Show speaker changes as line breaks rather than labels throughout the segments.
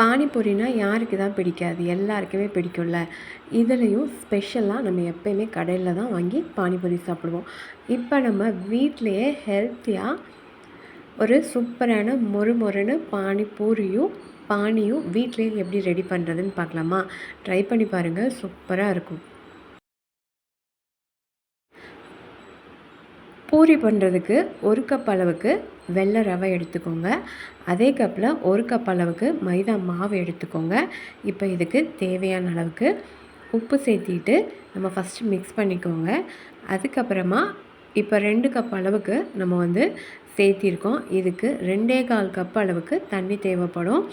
பானிபூரினா யாருக்கு தான் பிடிக்காது? எல்லாருக்குமே பிடிக்கும்ல. இதுலேயும் ஸ்பெஷலாக நம்ம எப்போயுமே கடையில் தான் வாங்கி பானிபூரி சாப்பிடுவோம். இப்போ நம்ம வீட்டிலையே ஹெல்த்தியாக ஒரு சூப்பரான மொறு மொறுன்னு பானிபூரியும் பானியும் வீட்டிலேயே எப்படி ரெடி பண்ணுறதுன்னு பார்க்கலாமா? ட்ரை பண்ணி பாருங்கள் சூப்பராக இருக்கும். பூரி பண்ணுறதுக்கு ஒரு கப் அளவுக்கு வெள்ளை ரவை எடுத்துக்கோங்க. அதே கப்பில் ஒரு கப் அளவுக்கு மைதா மாவு எடுத்துக்கோங்க. இப்போ இதுக்கு தேவையான அளவுக்கு உப்பு சேர்த்திட்டு நம்ம ஃபஸ்ட்டு மிக்ஸ் பண்ணிக்கோங்க. அதுக்கப்புறமா இப்போ ரெண்டு கப் அளவுக்கு நம்ம வந்து சேர்த்திருக்கோம். இதுக்கு ரெண்டே கால் கப் அளவுக்கு தண்ணி தேவைப்படும்.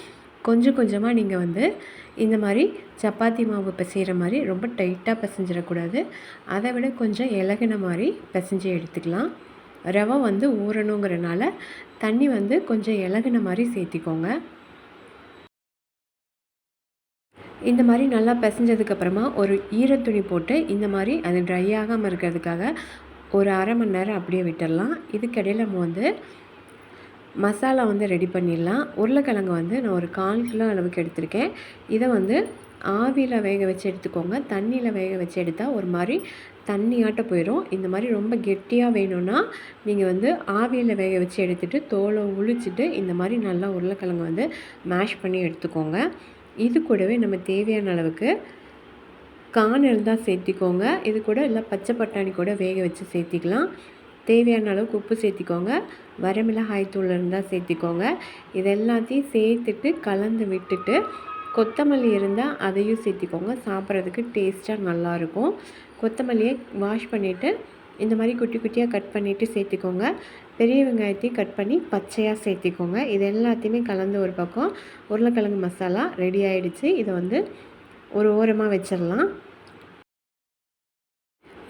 கொஞ்சம் கொஞ்சமாக நீங்கள் வந்து இந்த மாதிரி சப்பாத்தி மாவு பிசைகிற மாதிரி ரொம்ப டைட்டாக பிசைஞ்சிடக்கூடாது. அதை விட கொஞ்சம் இலகின மாதிரி பிசைஞ்சு எடுத்துக்கலாம். ரவை வந்து ஊறணுங்கிறனால தண்ணி வந்து கொஞ்சம் இலகுன மாதிரி சேர்த்திக்கோங்க. இந்த மாதிரி நல்லா பிசைஞ்சதுக்கப்புறமா ஒரு ஈரத்துணி போட்டு இந்த மாதிரி அது ட்ரை ஆகாமல் இருக்கிறதுக்காக ஒரு அரை மணி நேரம் அப்படியே விட்டுடலாம். இதுக்கிடையில் நம்ம வந்து மசாலா வந்து ரெடி பண்ணிடலாம். உருளைக்கிழங்கு வந்து நான் ஒரு கால் கிலோ அளவுக்கு எடுத்திருக்கேன். இதை வந்து ஆவியில் வேக வச்சு எடுத்துக்கோங்க. தண்ணியில் வேக வச்சு எடுத்தால் ஒரு மாதிரி தண்ணியாட்ட போயிடும் இந்த மாதிரி ரொம்ப கெட்டியாக வேணும்னா நீங்கள் வந்து ஆவியில் வேக வச்சு எடுத்துகிட்டு தோலை உளிச்சிட்டு இந்த மாதிரி நல்லா உருளைக்கிழங்கு வந்து மேஷ் பண்ணி எடுத்துக்கோங்க. இது கூடவே நம்ம தேவையான அளவுக்கு கான் இருந்தால் சேர்த்திக்கோங்க. இது கூட இல்லை பச்சை பட்டாணி கூட வேக வச்சு சேர்த்திக்கலாம். தேவையான அளவுக்கு உப்பு சேர்த்திக்கோங்க. வரமிளகாய் தூள் இருந்தால் சேர்த்திக்கோங்க. இது எல்லாத்தையும் சேர்த்துட்டு கலந்து விட்டுட்டு கொத்தமல்லி இருந்தால் அதையும் சேர்த்திக்கோங்க. சாப்பிட்றதுக்கு டேஸ்ட்டாக நல்லாயிருக்கும். கொத்தமல்லியை வாஷ் பண்ணிவிட்டு இந்த மாதிரி குட்டி குட்டியாக கட் பண்ணிவிட்டு சேர்த்திக்கோங்க. பெரிய வெங்காயத்தையும் கட் பண்ணி பச்சையாக சேர்த்திக்கோங்க. இது எல்லாத்தையுமே கலந்து ஒரு பக்கம். உருளைக்கிழங்கு மசாலா ரெடி ஆகிடுச்சு இதை வந்து ஒரு ஓரமாக வச்சிடலாம்.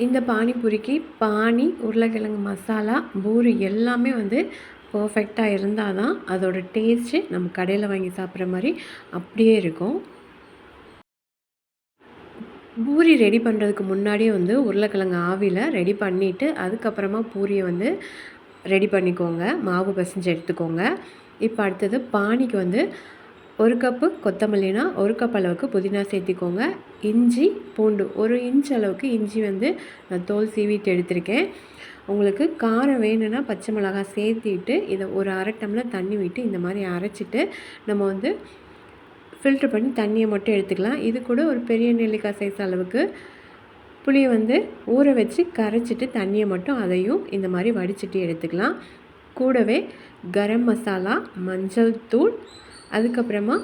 இந்த பானிபூரிக்கு பானி உருளைக்கிழங்கு மசாலா பூரி எல்லாமே வந்து பர்ஃபெக்டாக இருந்தால் தான் அதோடய டேஸ்ட்டு நம்ம கடையில் வாங்கி சாப்பிட்ற மாதிரி அப்படியே இருக்கும். பூரி ரெடி பண்ணுறதுக்கு முன்னாடியே வந்து உருளைக்கிழங்கு ஆவியில் ரெடி பண்ணிவிட்டு அதுக்கப்புறமா பூரியை வந்து ரெடி பண்ணிக்கோங்க. மாவு பசைஞ்சு எடுத்துக்கோங்க. இப்போ அடுத்தது பானிக்கு வந்து ஒரு கப்பு கொத்தமல்லினா ஒரு கப் அளவுக்கு புதினா சேர்த்திக்கோங்க. இஞ்சி பூண்டு ஒரு இன்ச் அளவுக்கு இஞ்சி வந்து நான் தோல் சீவிட்டு எடுத்திருக்கேன். உங்களுக்கு காரம் வேணும்னா பச்சை மிளகா சேர்த்திட்டு இதை ஒரு அரை டம்ளர் தண்ணி விட்டு இந்த மாதிரி அரைச்சிட்டு நம்ம வந்து ஃபில்ட்ரு பண்ணி தண்ணியை மட்டும் எடுத்துக்கலாம். இது கூட ஒரு பெரிய நெல்லிக்காய் சைஸ் அளவுக்கு புளியை வந்து ஊற வச்சு கரைச்சிட்டு தண்ணியை மட்டும் அதையும் இந்த மாதிரி வடிச்சிட்டு எடுத்துக்கலாம். கூடவே கரம் மசாலா மஞ்சள் தூள் அதுக்கப்புறமா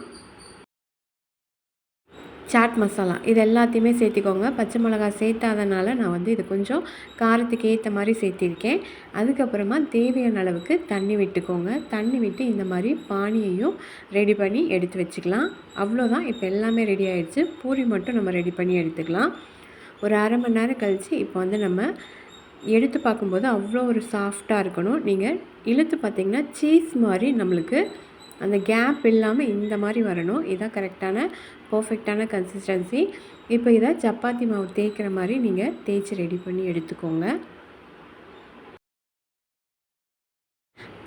சாட் மசாலா. இது எல்லாத்தையுமே சேர்த்திக்கோங்க. பச்சை மிளகா சேர்த்தாதனால நான் வந்து இது கொஞ்சம் காரத்துக்கு ஏற்ற மாதிரி சேர்த்திருக்கேன். அதுக்கப்புறமா தேவையான அளவுக்கு தண்ணி விட்டுக்கோங்க. தண்ணி விட்டு இந்த மாதிரி பானியையும் ரெடி பண்ணி எடுத்து வச்சுக்கலாம். அவ்வளோதான். இப்போ எல்லாமே ரெடி ஆகிடுச்சு பூரி மட்டும் நம்ம ரெடி பண்ணி எடுத்துக்கலாம். ஒரு அரை மணி நேரம் கழித்து இப்போ வந்து நம்ம எடுத்து பார்க்கும்போது அவ்வளோ ஒரு சாஃப்டாக இருக்கணும். நீங்கள் இழுத்து பார்த்திங்கன்னா சீஸ் மாதிரி நம்மளுக்கு அந்த கேப் இல்லாமல் இந்த மாதிரி வரணும். இதான் கரெக்டான பர்ஃபெக்டான கன்சிஸ்டன்சி இப்போ இதை சப்பாத்தி மாவு தேய்க்கிற மாதிரி நீங்கள் தேய்ச்சி ரெடி பண்ணி எடுத்துக்கோங்க.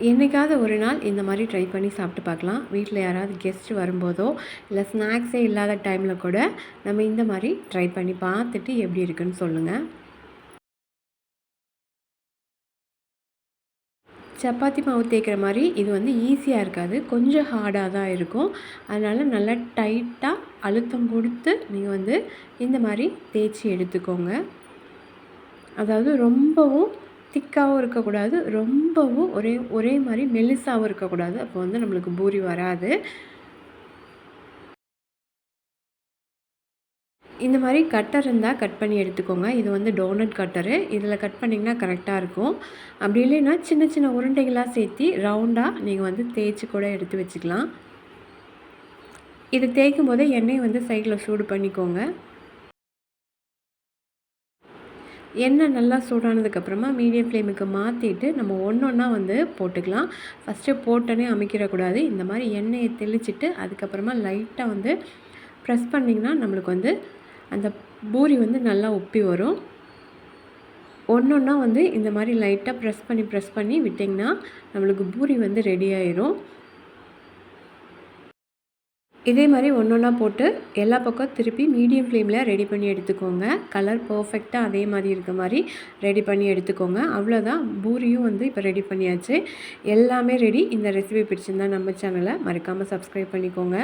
என்றைக்காவது ஒரு நாள் இந்த மாதிரி ட்ரை பண்ணி சாப்பிட்டு பார்க்கலாம். வீட்டில் யாராவது கெஸ்ட் வரும்போதோ இல்லை ஸ்நாக்ஸே இல்லாத டைமில் கூட நம்ம இந்த மாதிரி ட்ரை பண்ணி பார்த்துட்டு எப்படி இருக்குன்னு சொல்லுங்கள் சப்பாத்தி மாவு தேய்க்கிற மாதிரி இது வந்து ஈஸியாக இருக்காது. கொஞ்சம் ஹார்டாக தான் இருக்கும். அதனால் நல்லா டைட்டாக அழுத்தம் கொடுத்து நீங்கள் வந்து இந்த மாதிரி தேய்ச்சி எடுத்துக்கோங்க. அதாவது ரொம்பவும் திக்காகவும் இருக்கக்கூடாது. ரொம்பவும் ஒரே ஒரே மாதிரி மெலிசாகவும் இருக்கக்கூடாது. அப்போ வந்து நம்மளுக்கு பூரி வராது. இந்த மாதிரி கட்டர் இருந்தால் கட் பண்ணி எடுத்துக்கோங்க. இது வந்து டோனட் கட்டரு. இதில் கட் பண்ணிங்கன்னா கரெக்டாக இருக்கும். அப்படி இல்லைன்னா சின்ன சின்ன உருண்டைகளாக சேர்த்து ரவுண்டாக நீங்கள் வந்து தேய்ச்சி கூட எடுத்து வச்சுக்கலாம். இது தேய்க்கும் போது எண்ணெய் வந்து சைடில் சூடு பண்ணிக்கோங்க. எண்ணெய் நல்லா சூடானதுக்கப்புறமா மீடியம் ஃப்ளேமுக்கு மாற்றிட்டு நம்ம ஒன்று ஒன்றா வந்து போட்டுக்கலாம். ஃபஸ்ட்டு போட்டோன்னே அமைக்கிடக்கூடாது. இந்த மாதிரி எண்ணெயை தெளிச்சிட்டு அதுக்கப்புறமா லைட்டாக வந்து ப்ரெஸ் பண்ணிங்கன்னா நம்மளுக்கு வந்து அந்த பூரி வந்து நல்லா உப்பி வரும். ஒன்று ஒன்றா வந்து இந்த மாதிரி லைட்டாக ப்ரெஸ் பண்ணி ப்ரெஸ் பண்ணி விட்டிங்கன்னா நம்மளுக்கு பூரி வந்து ரெடி ஆயிரும். இதே மாதிரி ஒன்று ஒன்றா போட்டு எல்லா பக்கம் திருப்பி மீடியம் ஃப்ளேமில் ரெடி பண்ணி எடுத்துக்கோங்க. கலர் பர்ஃபெக்டாக அதே மாதிரி இருக்க மாதிரி ரெடி பண்ணி எடுத்துக்கோங்க. அவ்வளோதான் பூரியும் வந்து இப்போ ரெடி பண்ணியாச்சு. எல்லாமே ரெடி இந்த ரெசிபி பிடிச்சிருந்தா நம்ம சேனலை மறக்காமல் சப்ஸ்கிரைப் பண்ணிக்கோங்க.